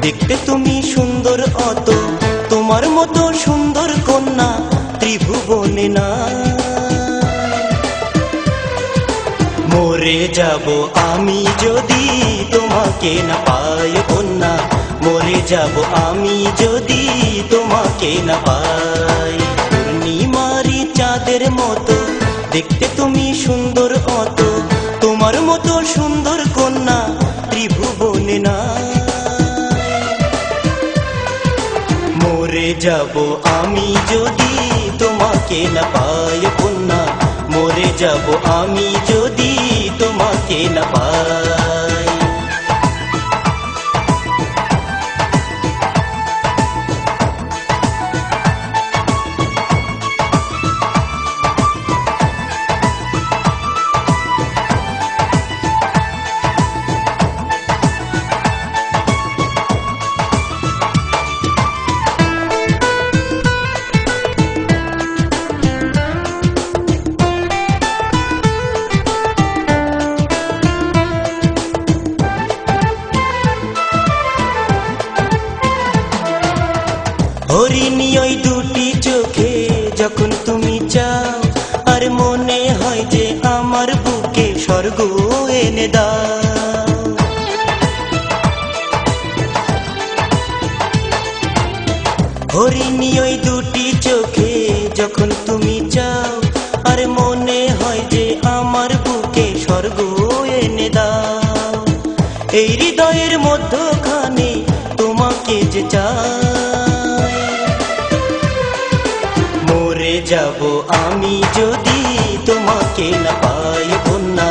দেখতে তুমি সুন্দর অত, তোমার মতো সুন্দর কন্যা ত্রিভুবনে না। মরে যাব আমি যদি তোমাকে না পাই কন্যা, মরে যাব আমি যদি তোমাকে না পাই। পূর্ণিমারি চাঁদের মতো, দেখতে তুমি সুন্দর অত, তোমার মতো সুন্দর কন্যা ত্রিভুবনে না। যাব আমি যদি তোমাকে না পাই কন্যা মরে যাব আমি যদি তোমাকে না পাই। হরিণী ওই দুটি চোখে যখন তুমি চাও, আর মনে হয় যে আমার বুকে স্বর্গ এনে দাও। হরিণী ওই দুটি চোখে যখন তুমি চাও, আর মনে হয় যে আমার বুকে স্বর্গ এনে দাও। এই হৃদয়ের মধ্যখানে তোমাকে যে চাই যাব আমি যদি তোমাকে না পাই কন্যা,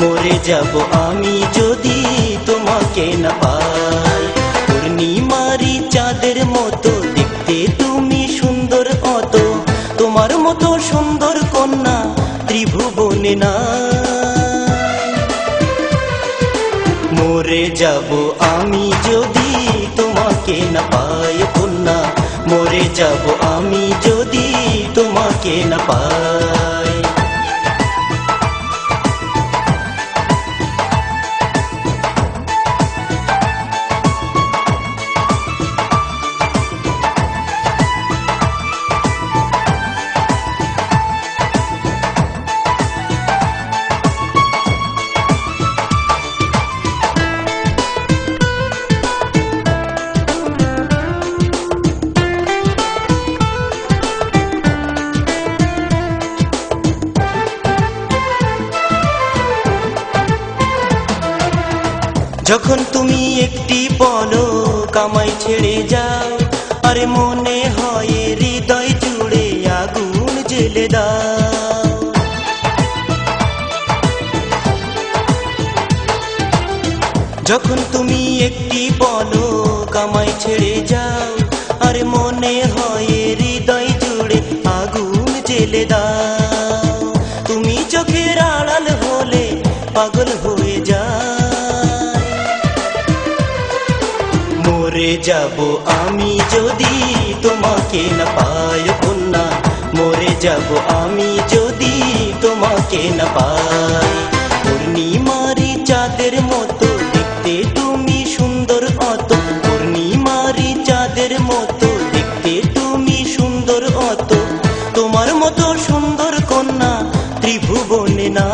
মরে যাব আমি যদি তোমাকে না পাই। পূর্ণিমারি চাঁদের মতো দেখতে তুমি সুন্দর অত, তোমার মতো সুন্দর কন্যা ত্রিভুবনে না মরে যাব আমি যদি তোমাকে না পাই কন্যা, মরে যাব আমি যদি তোমাকে না পাই। যখন তুমি একটি বলো কামাই ছেড়ে যাও, আরে মনে হয় হৃদয় জুড়ে আগুন জেলে দাও। যখন তুমি একটি বলো কামাই ছেড়ে যাও, আর মনে হয় হৃদয় জুড়ে আগুন জেলে দাও। যাব আমি যদি তোমাকে না পাই কন্যা, মরে যাব আমি যদি তোমাকে না পাই। পূর্ণিমারি চাঁদের মতো দেখতে তুমি সুন্দর অত, পূর্ণিমারি চাঁদের মতো দেখতে তুমি সুন্দর অত। তোমার মতো সুন্দর কন্যা ত্রিভুবনে না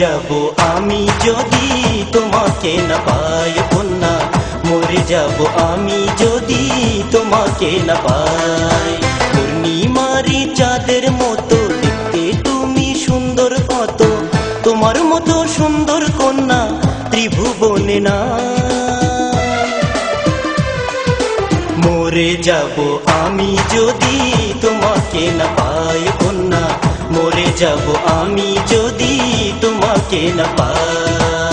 যাব আমি যদি তোমাকে না পাই কন্যা, মরে যাব আমি যদি তোমাকে না পাই। পূর্ণিমারি চাঁদের মতো দেখতে তুমি সুন্দর কত, তোমার মতো সুন্দর কন্যা ত্রিভুবনে না মরে যাব আমি যদি তোমাকে না পাই কন্যা, মরে যাব আমি যদি তোমাকে না পাই